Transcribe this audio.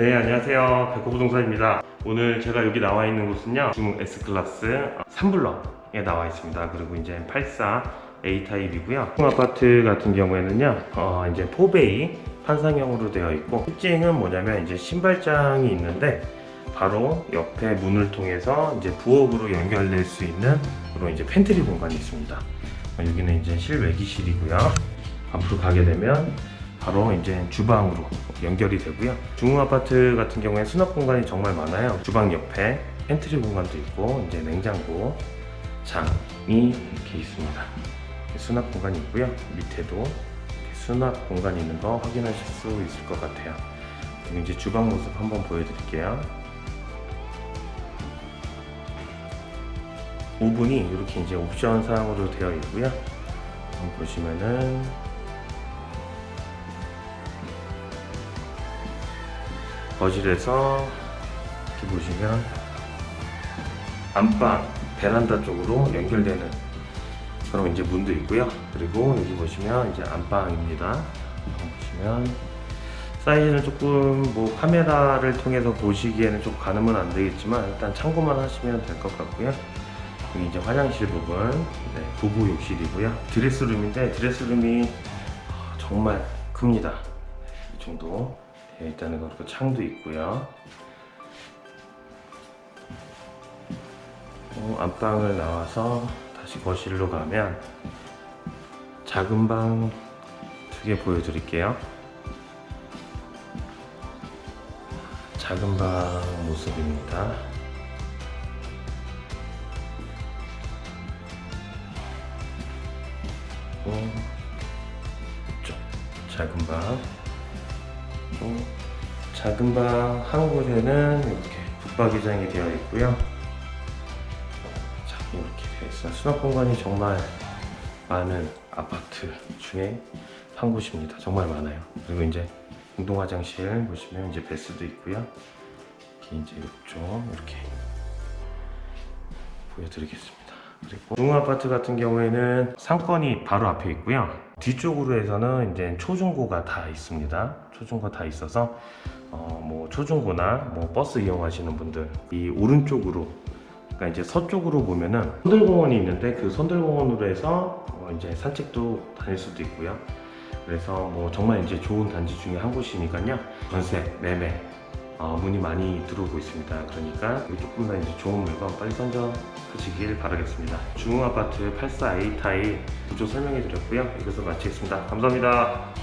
네, 안녕하세요. 백호부동산입니다. 오늘 제가 여기 나와 있는 곳은요, 중국 S클래스 3블럭에 나와 있습니다. 그리고 이제 84 A타입이고요. 아파트 같은 경우에는요, 어, 이제 4베이 판상형으로 되어 있고, 특징은 뭐냐면 이제 신발장이 있는데, 바로 옆에 문을 통해서 이제 부엌으로 연결될 수 있는 그런 이제 팬트리 공간이 있습니다. 어, 여기는 이제 실외기실이고요. 앞으로 가게 되면 바로 이제 주방으로 연결이 되고요. 중흥 아파트 같은 경우에 수납 공간이 정말 많아요. 주방 옆에 팬트리 공간도 있고 이제 냉장고, 장이 이렇게 있습니다. 수납 공간이 있고요. 밑에도 수납 공간이 있는 거 확인하실 수 있을 것 같아요. 그리고 이제 주방 모습 한번 보여드릴게요. 오븐이 이렇게 이제 옵션 사항으로 되어 있고요. 보시면은 거실에서 이렇게 보시면 안방 베란다 쪽으로 연결되는 그런 이제 문도 있고요. 그리고 여기 보시면 이제 안방입니다. 보시면 사이즈는 조금 뭐 카메라를 통해서 보시기에는 좀 가늠은 안 되겠지만 일단 참고만 하시면 될 것 같고요. 여기 이제 화장실 부분, 네, 부부 욕실이고요. 드레스룸인데 드레스룸이 정말 큽니다. 이 정도 되어 있다는 거 그리고 창도 있고요. 어, 안방을 나와서 다시 거실로 가면 작은 방 두 개 보여드릴게요. 작은 방 모습입니다. 어, 이쪽 작은 방. 어, 작은 방 한 곳에는 이렇게 붙박이장이 되어 있고요. 자, 이렇게 되어 있어요. 수납 공간이 정말 많은 아파트 중에 한 곳입니다. 정말 많아요. 그리고 이제 공동 화장실 보시면 이제 베스도 있고요. 이렇게 이제 이쪽 이렇게 보여드리겠습니다. 그리고 중흥 아파트 같은 경우에는 상권이 바로 앞에 있고요. 뒤쪽으로 해서는 이제 초중고가 다 있습니다. 초중고 다 있어서 어, 뭐 초중고나 뭐 버스 이용하시는 분들 이 오른쪽으로 그러니까 이제 서쪽으로 보면은 선들공원이 있는데 그 선들공원으로 해서 어, 이제 산책도 다닐 수도 있고요. 그래서 뭐 정말 이제 좋은 단지 중에 한 곳이니까요. 전세, 매매 어, 문이 많이 들어오고 있습니다. 그러니까 여기 조금 더 이제 좋은 물건 빨리 선정하시길 바라겠습니다. 중흥 아파트 84A 타입 구조 설명해 드렸고요. 이것을 마치겠습니다. 감사합니다.